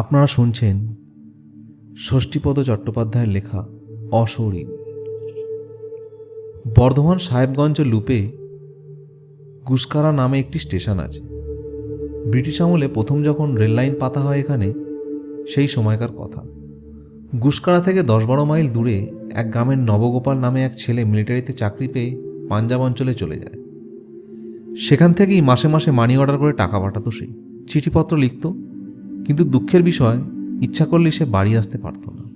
আপনারা শুনছেন ষষ্ঠীপদ চট্টোপাধ্যায়ের লেখা অশৌরী বর্ধমান সাহেবগঞ্জ লুপে গুসকারা নামে একটি স্টেশন আছে। ব্রিটিশ আমলে প্রথম যখন রেললাইন পাতা হয় এখানে, সেই সময়কার কথা। গুসকারা থেকে দশ বারো মাইল দূরে এক গ্রামের নবগোপাল নামে এক ছেলে মিলিটারিতে চাকরি পেয়ে পাঞ্জাব অঞ্চলে চলে যায়। সেখান থেকেই মাসে মাসে মানি অর্ডার করে টাকা পাঠাতো সে। চিঠিপত্র লিখত কিন্তু দুঃখের বিষয়, ইচ্ছা করলে সে বাড়ি আসতে পারত না।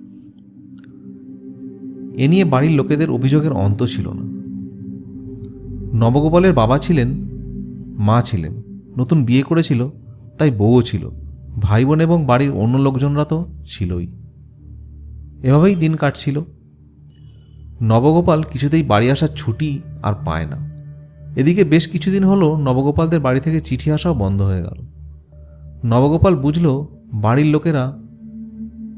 এ নিয়ে বাড়ির লোকেদের অভিযোগের অন্ত ছিল না। নবগোপালের বাবা ছিলেন, মা ছিলেন, নতুন বিয়ে করেছিল, তাই বউও ছিল ভাই বোন এবং বাড়ির অন্য লোকজনরা তো ছিলই। এভাবেই দিন কাটছিল। নবগোপাল কিছুতেই বাড়ি আসার ছুটি আর পায় না। এদিকে বেশ কিছুদিন হলো নবগোপালদের বাড়ি থেকে চিঠি আসাও বন্ধ হয়ে গেল। নবগোপাল বুঝল বাড়ির লোকেরা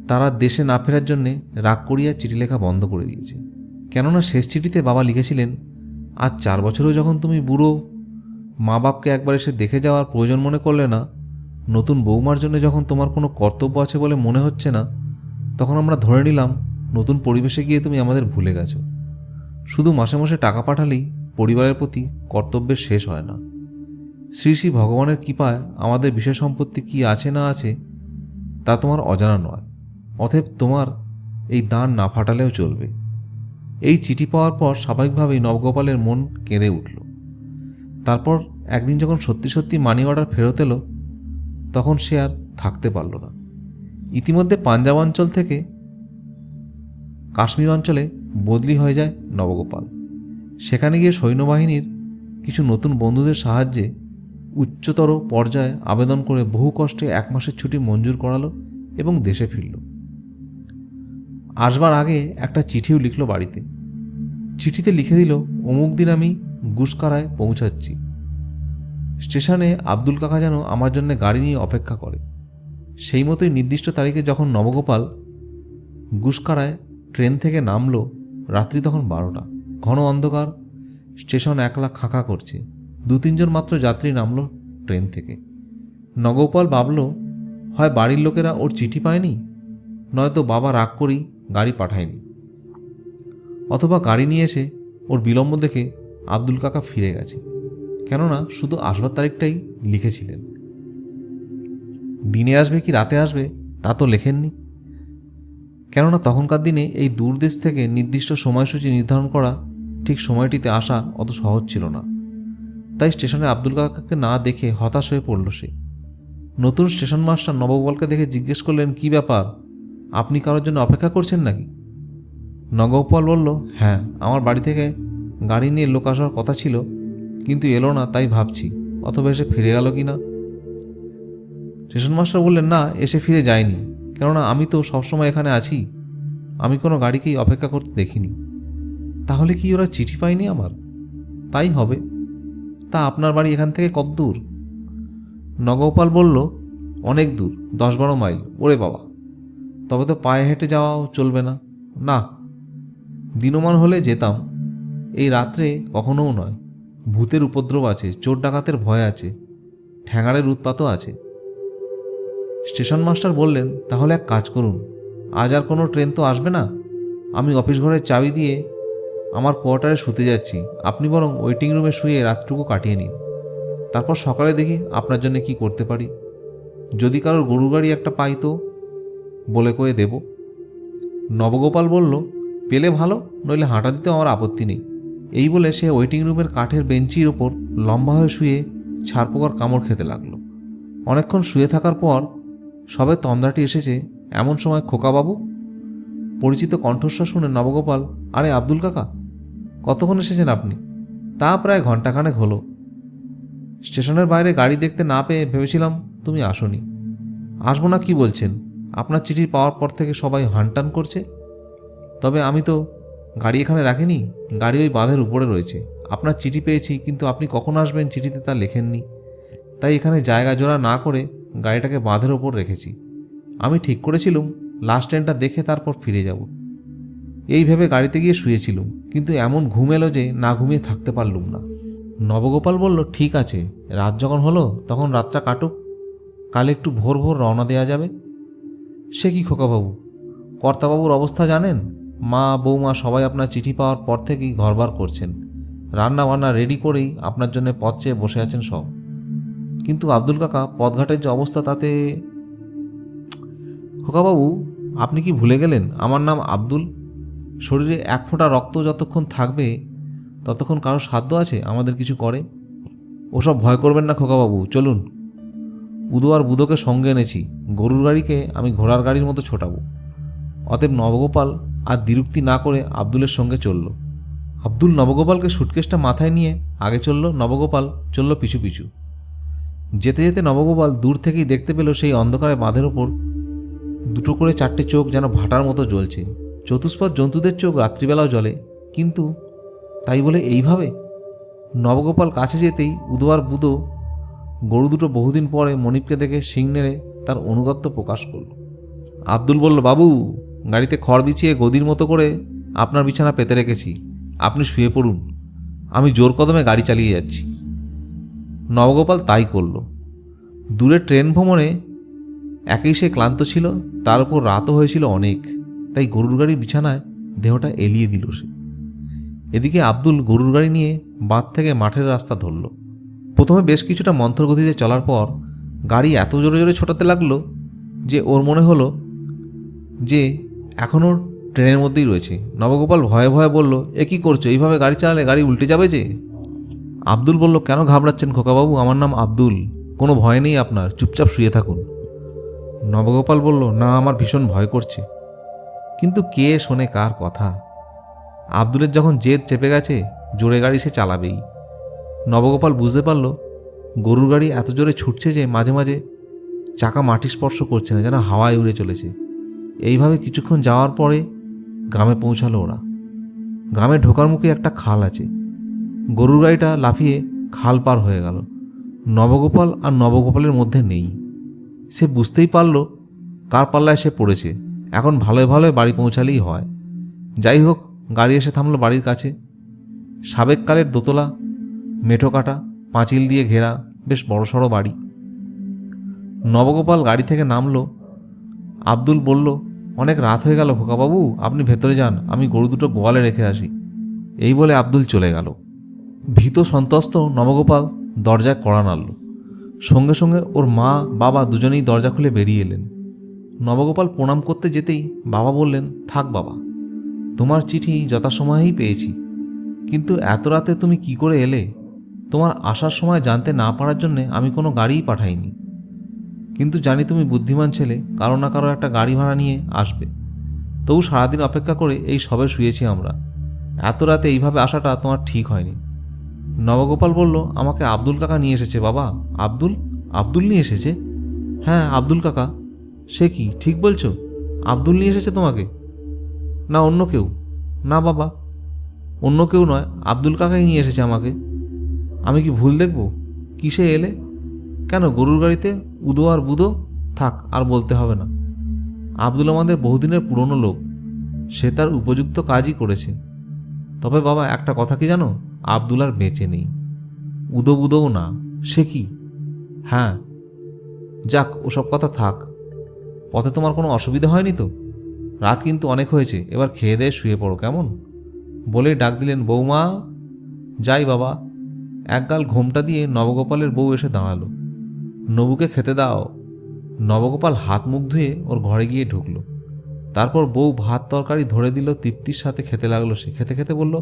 তারা দেশে না ফেরার জন্যে রাগ করিয়া চিঠি লেখা বন্ধ করে দিয়েছে। কেননা শেষ চিঠিতে বাবা লিখেছিলেন, আজ চার বছরেও যখন তুমি বুড়ো মা বাপকে একবার এসে দেখে যাওয়ার প্রয়োজন মনে করলে না, নতুন বৌমার জন্য যখন তোমার কোনো কর্তব্য আছে বলে মনে হচ্ছে না, তখন আমরা ধরে নিলাম নতুন পরিবেশে গিয়ে তুমি আমাদের ভুলে গেছো। শুধু মাসে মাসে টাকা পাঠালেই পরিবারের প্রতি কর্তব্যের শেষ হয় না। শ্রী শ্রী ভগবানের কৃপায় আমাদের বিষয় সম্পত্তি কি আছে না আছে, তা তোমার অজানা নয়। অতএব তোমার এই দান না ফাটালেও চলবে। এই চিঠি পাওয়ার পর স্বাভাবিকভাবেই নবগোপালের মন কেঁদে উঠল। তারপর একদিন যখন সত্যি সত্যি মানি অর্ডার ফেরত এলো, তখন সে আর থাকতে পারল না। ইতিমধ্যে পাঞ্জাব অঞ্চল থেকে কাশ্মীর অঞ্চলে বদলি হয়ে যায় নবগোপাল। সেখানে গিয়ে সৈন্যবাহিনীর কিছু নতুন বন্ধুদের সাহায্যে উচ্চতর পর্যায়ে আবেদন করে বহু কষ্টে এক মাসের ছুটি মঞ্জুর করালো এবং দেশে ফিরল। আসবার আগে একটা চিঠিও লিখল বাড়িতে। চিঠিতে লিখে দিল, অমুক দিন আমি গুসকারায় পৌঁছাচ্ছি। স্টেশনে আব্দুল কাকা যেন আমার জন্য গাড়ি নিয়ে অপেক্ষা করে। সেই মতোই নির্দিষ্ট তারিখে যখন নবগোপাল গুসকারায় ট্রেন থেকে নামলো, রাত্রি তখন বারোটা। ঘন অন্ধকার, স্টেশন একলা খাঁকা করছে। দু তিনজন মাত্র যাত্রী নামলো ট্রেন থেকে। নগোপাল ভাবল, হয় বাড়ির লোকেরা ওর চিঠি পায়নি? নয়তো বাবা রাগ করেই গাড়ি পাঠায়নি। অথবা গাড়ি নিয়ে এসে ওর বিলম্ব দেখে আব্দুল কাকা ফিরে গেছে। কেননা শুধু আসবার তারিখটাই লিখেছিলেন। দিনে আসবে কি রাতে আসবে তা তো লেখেননি। কেননা তখনকার দিনে এই দূর দেশ থেকে নির্দিষ্ট সময়সূচি নির্ধারণ করা ঠিক সময়টিতে আসা অত সহজ ছিল না। তাই স্টেশনে আব্দুল কাকাকে না দেখে হতাশ হয়ে পড়ল সে। নতুন স্টেশন মাস্টার নবগোপালকে দেখে জিজ্ঞেস করলেন, কি ব্যাপার? আপনি কারোর জন্য অপেক্ষা করছেন নাকি? নগোপাল বলল হ্যাঁ আমার বাড়ি থেকে গাড়ি নিয়ে লোক আসার কথা ছিল, কিন্তু এলো না, তাই ভাবছি, অথবা এসে ফিরে গেল কি না স্টেশন মাস্টার বললেন, না, এসে ফিরে যায়নি, কেননা আমি তো সবসময় এখানে আছি। আমি কোনো গাড়িকেই অপেক্ষা করতে দেখিনি। তাহলে কি ওরা চিঠি পায়নি আমার? তাই হবে। তা আপনার বাড়ি এখান থেকে কত দূর? নগোপাল বলল, অনেক দূর, দশ বারো মাইল। ওরে বাবা, তবে তো পায়ে হেঁটে যাওয়াও চলবে না। না, দিনমান হলে যেতাম। এই রাত্রে কখনোও নয়। ভূতের উপদ্রব আছে, চোর ডাকাতের ভয় আছে, ঠ্যাঙারের উৎপাতও আছে। স্টেশন মাস্টার বললেন, তাহলে এক কাজ করুন, আজ আর কোনো ট্রেন তো আসবে না। আমি অফিস ঘরের চাবি দিয়ে আমার কোয়ার্টারে শুতে যাচ্ছি। আপনি বরং ওয়েটিং রুমে শুয়ে রাতটুকু কাটিয়ে নিন। তারপর সকালে দেখি আপনার জন্য কি করতে পারি। যদি কারোর গরু গাড়ি একটা পাই তো? বলে কয়ে দেব। নবগোপাল বলল, পেলে ভালো, নইলে হাঁটা দিতেও আমার আপত্তি নেই। এই বলে সে ওয়েটিং রুমের কাঠের বেঞ্চির ওপর লম্বা হয়ে শুয়ে ছাড়পোকার কামড় খেতে লাগল। অনেকক্ষণ শুয়ে থাকার পর সবে তন্দ্রাটি এসেছে এমন সময় খোকাবাবু? পরিচিত কণ্ঠস্বর শুনে নবগোপাল, আরে আব্দুল কাকা কতক্ষণ এসেছেন আপনি? তা প্রায় ঘন্টাখানেক হলো। স্টেশনের বাইরে গাড়ি দেখতে না পেয়ে ভেবেছিলাম তুমি আসনি। আসব না কি বলছেন? আপনার চিঠি পাওয়ার পর থেকে সবাই হানটান করছে। তবে আমি তো গাড়ি এখানে রাখিনি, গাড়ি ওই বাঁধের উপরে রয়েছে। আপনার চিঠি পেয়েছি, কিন্তু আপনি কখন আসবেন চিঠিতে তা লেখেননি। তাই এখানে জায়গা জোড়া না করে গাড়িটাকে বাঁধের ওপর রেখেছি। আমি ঠিক করেছিলাম লাস্ট ট্রেনটা দেখে তারপর ফিরে যাব। এই ভেবে গাড়িতে গিয়ে শুয়েছিলুম, কিন্তু এমন ঘুম এলো যে না ঘুমিয়ে থাকতে পারলুম না। নবগোপাল বলল, ঠিক আছে, রাত যখন হলো, তখন রাতটা কাটুক। কাল একটু ভোর ভোর রওনা দেওয়া যাবে। সে কি খোকাবাবু? কর্তাবাবুর অবস্থা জানেন? মা, বৌমা সবাই আপনার চিঠি পাওয়ার পর থেকেই ঘরবার করছেন। রান্না বান্না রেডি করেই আপনার জন্য পথ চেয়ে বসে আছেন সব। কিন্তু আব্দুল কাকা, পথঘাটের যে অবস্থা তাতে খোকাবাবু, আপনি কি ভুলে গেলেন? আমার নাম আব্দুল। শরীরে এক ফোঁটা রক্ত যতক্ষণ থাকবে, ততক্ষণ কারও সাধ্য আছে আমাদের কিছু করে? ওসব ভয় করবেন না খোকাবাবু, চলুন। উদো আর বুধোকে সঙ্গে এনেছি। গরুর গাড়িকে আমি ঘোড়ার গাড়ির মতো ছোটাবো। অতএব নবগোপাল আর দ্বিরুক্তি না করে আব্দুলের সঙ্গে চলল। আব্দুল নবগোপালকে সুটকেসটা মাথায় নিয়ে আগে চলল, নবগোপাল চলল পিছু পিছু। যেতে যেতে নবগোপাল দূর থেকেই দেখতে পেল সেই অন্ধকারে বাঁধের ওপর দুটো করে চারটে চোখ যেন ভাটার মতো জ্বলছে। চতুষ্পদ জন্তুদের চোখ রাত্রিবেলাও জ্বলে। কিন্তু তাই বলে এইভাবে? নবগোপাল কাছে যেতেই উদোয়ার বুদো গরু দুটো বহুদিন পরে মনিপকে দেখে শিং নেড়ে তার অনুগত্য প্রকাশ করল। আব্দুল বলল, বাবু, গাড়িতে খড় বিছিয়ে গদির মতো করে আপনার বিছানা পেতে রেখেছি। আপনি শুয়ে পড়ুন। আমি জোর কদমে গাড়ি চালিয়ে যাচ্ছি। নবগোপাল তাই করল। দূরে ট্রেন ভ্রমণে একেই সে ক্লান্ত ছিল, তার উপর রাতও হয়েছিল অনেক। তাই গরুর গাড়ির বিছানায় দেহটা এলিয়ে দিল সে। এদিকে আব্দুল গরুর গাড়ি নিয়ে বাঁধ থেকে মাঠের রাস্তা ধরল। প্রথমে বেশ কিছুটা মন্থরগতিতে চলার পর গাড়ি এত জোরে জোরে ছোটাতে লাগল যে ওর মনে হলো যে এখনও ট্রেনের মধ্যেই রয়েছে। নবগোপাল ভয়ে ভয়ে বলল, এ কী করছ? এইভাবে গাড়ি চালালে গাড়ি উল্টে যাবে যে? আব্দুল বলল, কেন ঘাবড়াচ্ছেন খোকাবাবু? আমার নাম আব্দুল। কোনো ভয় নেই আপনার। চুপচাপ শুয়ে থাকুন। নবগোপাল বলল, না, আমার ভীষণ ভয় করছে। কিন্তু কে শোনে কার কথা? আব্দুলের যখন জেদ চেপে গেছে, জোরে গাড়ি সে চালাবেই। নবগোপাল বুঝতে পারল, গরুর গাড়ি এত জোরে ছুটছে যে মাঝে মাঝে চাকা মাটি স্পর্শ করছে না, যেন হাওয়ায় উড়ে চলেছে। এইভাবে কিছুক্ষণ যাওয়ার পরে গ্রামে পৌঁছালো ওরা। গ্রামে ঢোকার মুখে একটা খাল আছে। গরুর গাড়িটা লাফিয়ে খাল পার হয়ে গেল। নবগোপাল আর নবগোপালের মধ্যে নেই। সে বুঝতেই পারল, কার পাল্লায় সে পড়েছে। এখন ভালোয় ভালোয় বাড়ি পৌঁছালেই হয়। যাই হোক, গাড়ি এসে থামলো বাড়ির কাছে। সাবেককালের দোতলা, মেঠো কাটা, পাঁচিল দিয়ে ঘেরা, বেশ বড়সড় বাড়ি। নবগোপাল গাড়ি থেকে নামলো। আব্দুল বলল, অনেক রাত হয়ে গেল খোকাবাবু, আপনি ভেতরে যান, আমি গরু দুটো গোয়ালে রেখে আসি। এই বলে আব্দুল চলে গেল। ভীত সন্তস্ত নবগোপাল দরজায় কড়া নাড়ল। সঙ্গে সঙ্গে ওর মা, বাবা দুজনেই দরজা খুলে বেরিয়ে এলেন। নবগোপাল প্রণাম করতে যেতেই বাবা বললেন, থাক বাবা, তোমার চিঠি যথাসময়েই পেয়েছি। কিন্তু এত রাতে তুমি কি করে এলে? তোমার আসার সময় জানতে না পারার জন্যে আমি কোনো গাড়িই পাঠাইনি। কিন্তু জানি তুমি বুদ্ধিমান ছেলে, কারও না কারও একটা গাড়ি ভাড়া নিয়ে আসবে। তবু সারাদিন অপেক্ষা করে এই সবে শুয়েছি আমরা। এত রাতে এইভাবে আসাটা তোমার ঠিক হয়নি। নবগোপাল বলল, আমাকে আব্দুল কাকা নিয়ে এসেছে বাবা। আব্দুল? আব্দুল নিয়ে এসেছে? হ্যাঁ আব্দুল কাকা। সে কি, ঠিক বলছো? আব্দুল নিয়ে এসেছে তোমাকে? না অন্য কেউ? না বাবা। অন্য কেউ নয়, আব্দুল কাকাই নিয়ে এসেছে আমাকে। আমি কি ভুল দেখব? কিসে এলে? কেন, গরুর গাড়িতে উদো আর বুদো? থাক, আর বলতে হবে না। আব্দুল আমাদের বহুদিনের পুরনো লোক। সে তার উপযুক্ত কাজই করেছে। তবে বাবা, একটা কথা কি জানো? আব্দুল আর বেঁচে নেই। উদো বুদোও না। সে কি? হ্যাঁ। যাক, ওসব কথা থাক। পথে তোমার কোনো অসুবিধা হয়নি তো? রাত কিন্তু অনেক হয়েছে, এবার খেয়ে দিয়ে শুয়ে পড়ো, কেমন? বলেই ডাক দিলেন, বৌমা, যাই বাবা। একগাল ঘোমটা দিয়ে নবগোপালের বউ এসে দাঁড়াল। নবুকে খেতে দাও। নবগোপাল হাত মুখ ধুয়ে ওর ঘরে গিয়ে ঢুকলো। তারপর বউ ভাত তরকারি ধরে দিল, তৃপ্তির সাথে খেতে লাগল সে। খেতে খেতে বলল,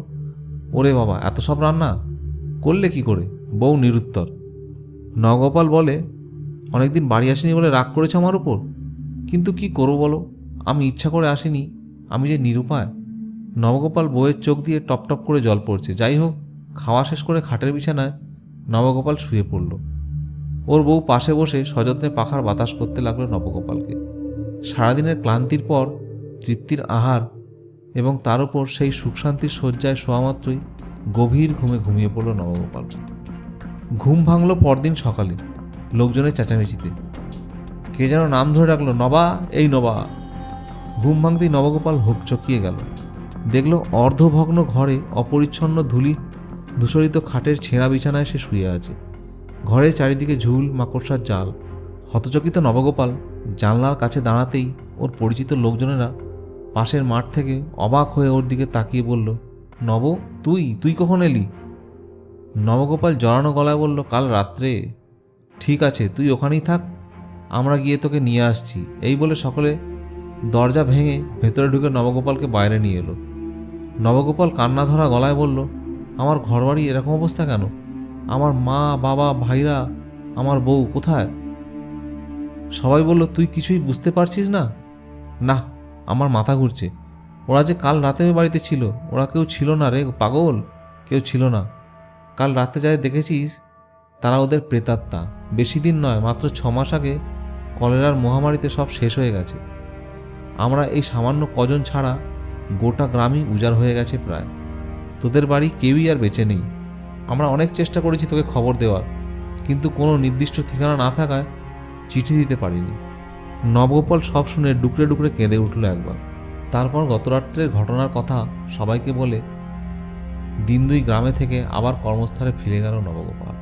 ওরে বাবা, এত সব রান্না? করলে কি করে? বউ নিরুত্তর। নগোপাল বলে, অনেকদিন বাড়ি আসেনি বলে রাগ করেছে আমার উপর? কিন্তু কি করব বলো? আমি ইচ্ছা করে আসিনি। আমি যে নিরুপায়। নবগোপাল বইয়ের চোখ দিয়ে টপ টপ করে জল পড়ছে। যাই হোক, খাওয়া শেষ করে খাটের বিছানায় নবগোপাল শুয়ে পড়ল। ওর বউ পাশে বসে সযত্নে পাখার বাতাস করতে লাগল নবগোপালকে। সারাদিনের ক্লান্তির পর, তৃপ্তির আহার এবং তার উপর সেই সুখ শান্তির শয্যায় শোয়া মাত্রই গভীর ঘুমে ঘুমিয়ে পড়ল নবগোপাল। ঘুম ভাঙল পরদিন সকালে, লোকজনের চেঁচামেচিতে। কে যেন নাম ধরে রাখল নবা, এই নবা। ঘুম ভাঙতেই নবগোপাল হোক চকিয়ে গেল। দেখল অর্ধভগ্ন ঘরে অপরিচ্ছন্ন ধুলি, ধূসরিত খাটের ছেঁড়া বিছানায় সে শুয়ে আছে। ঘরের চারিদিকে ঝুল, মাকড়সার জাল। হতচকিত নবগোপাল জানলার কাছে দাঁড়াতেই ওর পরিচিত লোকজনেরা পাশের মাঠ থেকে অবাক হয়ে ওর দিকে তাকিয়ে বলল, নব, তুই? তুই কখন এলি? নবগোপাল জড়ানো গলায় বলল, কাল রাত্রে। ঠিক আছে, তুই ওখানেই থাক। আমরা গিয়ে তোকে নিয়ে আসছি। এই বলে সকলে দরজা ভেঙে ভেতরে ঢুকে নবগোপালকে বাইরে নিয়ে এলো। নবগোপাল কান্না ধরা গলায় বলল, আমার ঘরবাড়ি এরকম অবস্থা কেন? আমার মা, বাবা, ভাইরা, আমার বউ কোথায়? সবাই বলল, তুই কিছুই বুঝতে পারছিস না? না, আমার মাথা ঘুরছে। ওরা যে কাল রাতে বাড়িতে ছিল, ওরা কেউ ছিল না রে পাগল, কেউ ছিল না। কাল রাতে যাই দেখেছিস, তারা ওদের প্রেতাত্মা। বেশি দিন নয়, মাত্র ছ মাস আগে কলেরার মহামারীতে সব শেষ হয়ে গেছে। আমরা এই সামান্য কজন ছাড়া গোটা গ্রামই উজাড় হয়ে গেছে প্রায়। তোদের বাড়ি কেউই আর বেঁচে নেই। আমরা অনেক চেষ্টা করেছি তোকে খবর দেওয়ার, কিন্তু কোনো নির্দিষ্ট ঠিকানা না থাকায় চিঠি দিতে পারিনি। নবগোপাল সব শুনে ডুকরে ডুকরে কেঁদে উঠল একবার। তারপর গতরাত্রের ঘটনার কথা সবাইকে বলে দিন দুই গ্রামে থেকে আবার কর্মস্থলে ফিরে গেল নবগোপাল।